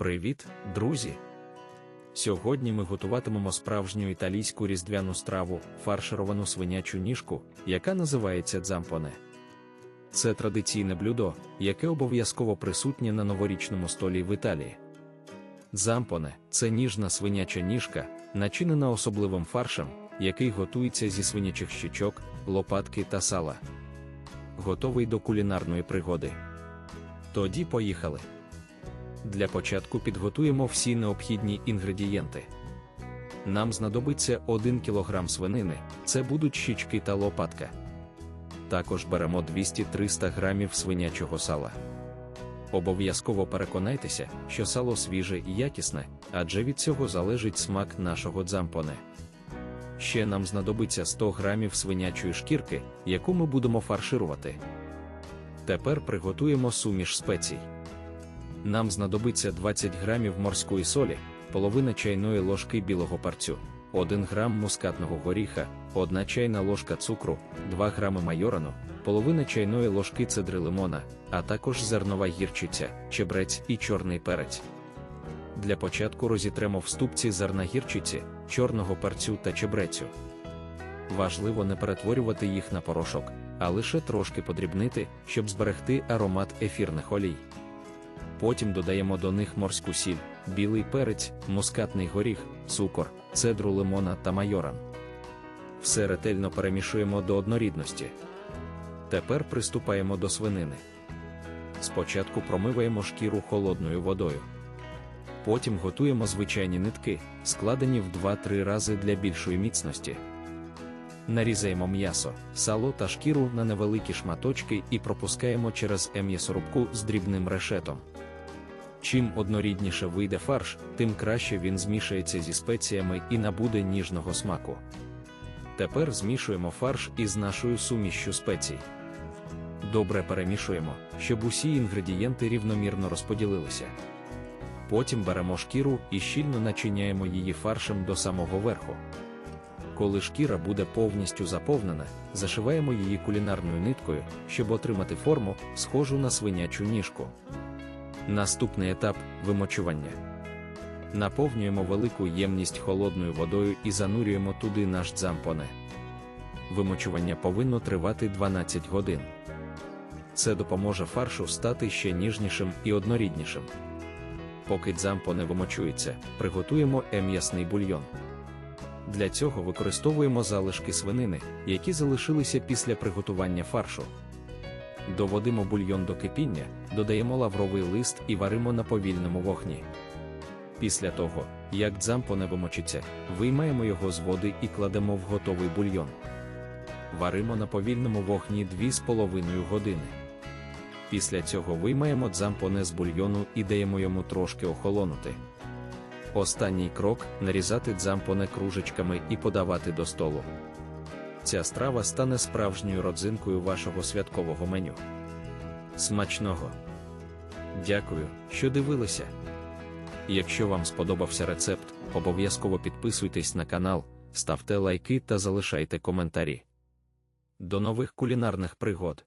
Привіт, друзі! Сьогодні ми готуватимемо справжню італійську різдвяну страву, фаршировану свинячу ніжку, яка називається дзампоне. Це традиційне блюдо, яке обов'язково присутнє на новорічному столі в Італії. Дзампоне це ніжна свиняча ніжка, начинена особливим фаршем, який готується зі свинячих щічок, лопатки та сала. Готовий до кулінарної пригоди. Тоді поїхали. Для початку підготуємо всі необхідні інгредієнти. Нам знадобиться 1 кг свинини, це будуть щічки та лопатка. Також беремо 200-300 г свинячого сала. Обов'язково переконайтеся, що сало свіже і якісне, адже від цього залежить смак нашого дзампоне. Ще нам знадобиться 100 г свинячої шкірки, яку ми будемо фарширувати. Тепер приготуємо суміш спецій. Нам знадобиться 20 грамів морської солі, половина чайної ложки білого парцю, 1 грам мускатного горіха, 1 чайна ложка цукру, 2 грами майорану, половина чайної ложки цедри лимона, а також зернова гірчиця, чебрець і чорний перець. Для початку розітремо в ступці зерна гірчиці, чорного перцю та чебрецю. Важливо не перетворювати їх на порошок, а лише трошки подрібнити, щоб зберегти аромат ефірних олій. Потім додаємо до них морську сіль, білий перець, мускатний горіх, цукор, цедру лимона та майоран. Все ретельно перемішуємо до однорідності. Тепер приступаємо до свинини. Спочатку промиваємо шкіру холодною водою. Потім готуємо звичайні нитки, складені в 2-3 рази для більшої міцності. Нарізаємо м'ясо, сало та шкіру на невеликі шматочки і пропускаємо через м'ясорубку з дрібним решетом. Чим однорідніше вийде фарш, тим краще він змішається зі спеціями і набуде ніжного смаку. Тепер змішуємо фарш із нашою сумішшю спецій. Добре перемішуємо, щоб усі інгредієнти рівномірно розподілилися. Потім беремо шкіру і щільно начиняємо її фаршем до самого верху. Коли шкіра буде повністю заповнена, зашиваємо її кулінарною ниткою, щоб отримати форму, схожу на свинячу ніжку. Наступний етап вимочування. Наповнюємо велику ємність холодною водою і занурюємо туди наш дзампоне. Вимочування повинно тривати 12 годин. Це допоможе фаршу стати ще ніжнішим і одноріднішим. Поки дзампоне вимочується, приготуємо м'ясний бульйон. Для цього використовуємо залишки свинини, які залишилися після приготування фаршу. Доводимо бульйон до кипіння, додаємо лавровий лист і варимо на повільному вогні. Після того, як дзампоне вимочиться, виймаємо його з води і кладемо в готовий бульйон. Варимо на повільному вогні 2,5 години. Після цього виймаємо дзампоне з бульйону і даємо йому трошки охолонути. Останній крок нарізати дзампоне кружечками і подавати до столу. Ця страва стане справжньою родзинкою вашого святкового меню. Смачного! Дякую, що дивилися! Якщо вам сподобався рецепт, обов'язково підписуйтесь на канал, ставте лайки та залишайте коментарі. До нових кулінарних пригод!